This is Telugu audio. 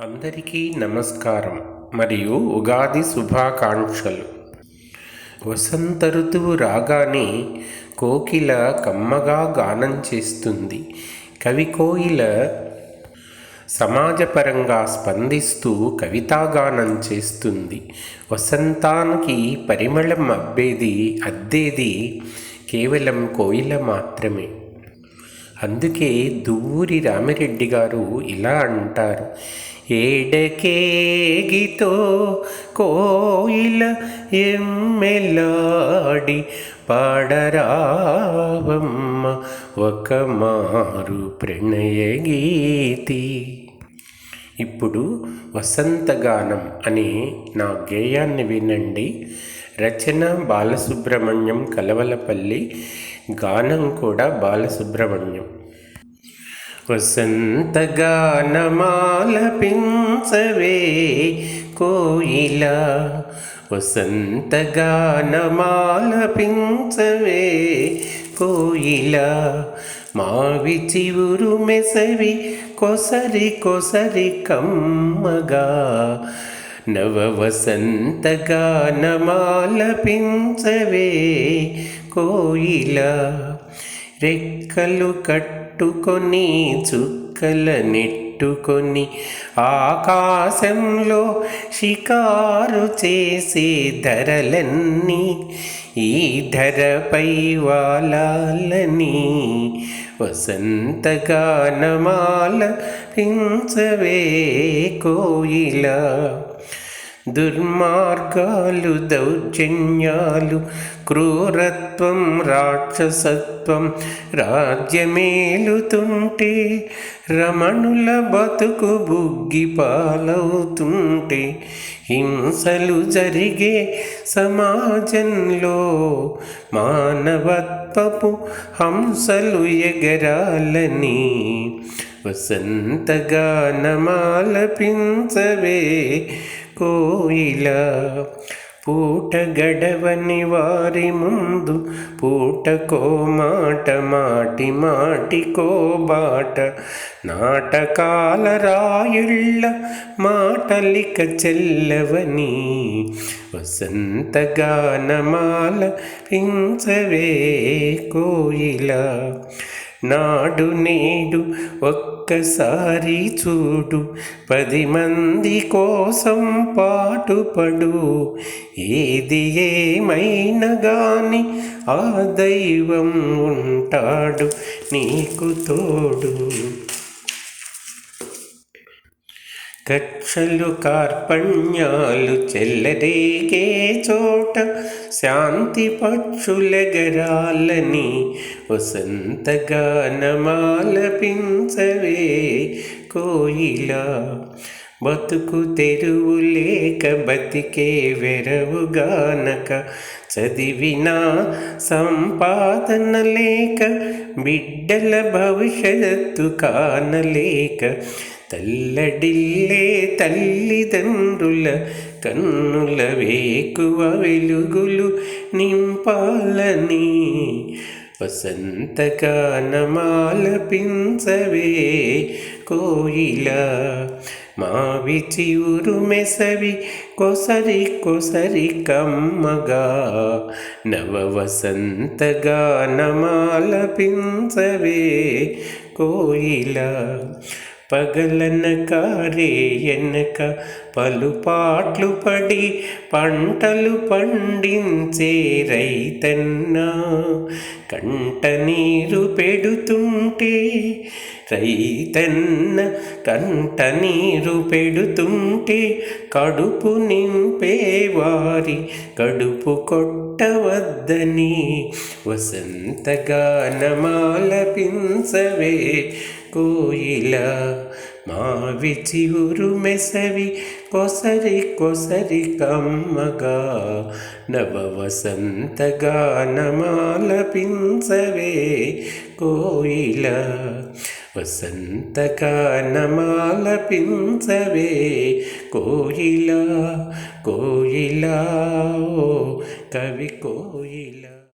అందరికీ నమస్కారం మరియు ఉగాది శుభాకాంక్షలు. వసంత ఋతువు రాగానే కోకిల కమ్మగా గానం చేస్తుంది. కవి కోయిల సమాజపరంగా స్పందిస్తూ కవితాగానం చేస్తుంది. వసంతానికి పరిమళం అబ్బేది అద్దేది కేవలం కోయిల మాత్రమే. అందుకే దూరి రామిరెడ్డి గారు ఇలా అంటారు. ఏడకేగితో కోయిల ఎమ్మెలాడి పాడరావమ్మ ఒక మారు ప్రణయ గీతి. ఇప్పుడు వసంతగానం అనే నా గేయాన్ని వినండి. రచన బాలసుబ్రహ్మణ్యం కలవలపల్లి గానం కూడా బాలసుబ్రహ్మణ్యం. వసంతగానమాలపించవే కోయిల వసంతగానమాలపించవే కోయిల మావి చివురు మెసవి కొసరి కొసరి కమ్మగా నవ వసంతగానమాలపించవే కోయిల రెక్కలు కట్టుకొని చుక్కల నెట్టుకొని ఆకాశంలో షికారు చేసే ధరలన్నీ ఈ ధరపై వాలాలని వసంతగానమాల పించవే కోయిల. దుర్మార్గాలు దౌర్జన్యాలు క్రూరత్వం రాక్షసత్వం రాజ్యమేలుతుంటే రమణుల బతుకు బుగ్గి పాలవుతుంటే హింసలు జరిగే సమాజంలో మానవత్వపు హంసలు ఎగరాలని వసంతగానమాలపించవే కోయిలా పూట గడవని వారి ముందు పూటకో మాట మాటి మాటికో బాట. నాటకాల రాయుళ్ళ మాటలిక చెల్లవని వసంతగానమాల పించవే కోయిల. నాడు నేడు ఒక్కసారి చూడు. పది మంది కోసం పాటుపడు. ఏది ఏమైనా గాని ఆ దైవం ఉంటాడు. నీకు తోడు. కక్షలు కార్పణ్యాలు చెల్లరేగే చోట శాంతి పక్షులెగరాలని వసంతగానమాలపించవే కోయిల. బతుకు తెరువు లేక బతికే వెరవుగానక చదివిన సంపాదన లేక బిడ్డల భవిష్యత్తు కానలేక తల్లడిల్లే తల్లిదండ్రుల కన్నుల వేకువ వెలుగులు నింపాలని వసంతకానమాల పించవే కోయిల మావి చివురు మెసవి కొసరి కొసరి కమ్మగా నవ వసంతగానమాలపించవే కోయిల పగలన కారే ఎనక పలుపాట్లు పడి పంటలు పండించే రైతన్నా కంట నీరు పెడుతుంటే రైతన్న కంట నీరు పెడుతుంటే కడుపు నింపేవారి కడుపు కొట్టవద్దని వసంతగానమాలపించవే కోయిలా మావి చివురు మెసవి కొసరి కొసరి కమ్మగా నవ వసంతగానమాలపించవే కోయిల. వసంతగానమాలపించవే కోయిల కోయిల ఓ కవి కోయిల.